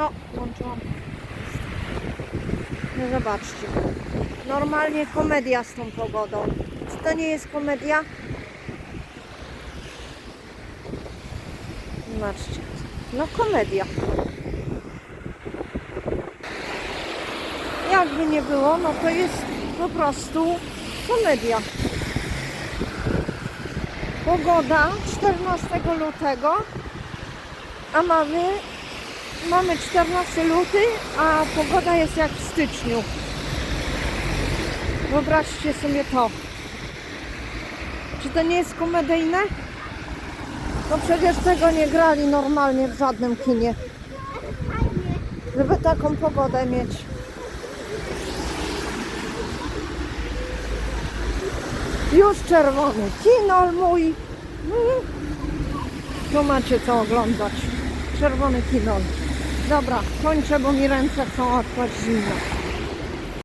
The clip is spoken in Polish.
No, włączyłam. No zobaczcie. Normalnie komedia z tą pogodą. Czy to nie jest komedia? Zobaczcie. No komedia. Jakby nie było, no to jest po prostu komedia. Pogoda 14 lutego, a mamy, mamy 14 luty, a pogoda jest jak w styczniu. Wyobraźcie sobie to. Czy to nie jest komedyjne? No przecież tego nie grali normalnie w żadnym kinie. Żeby taką pogodę mieć. Już czerwony kinol mój. Tu macie co oglądać. Czerwony kinol. Dobra, kończę, bo mi ręce chcą odpaść zimno.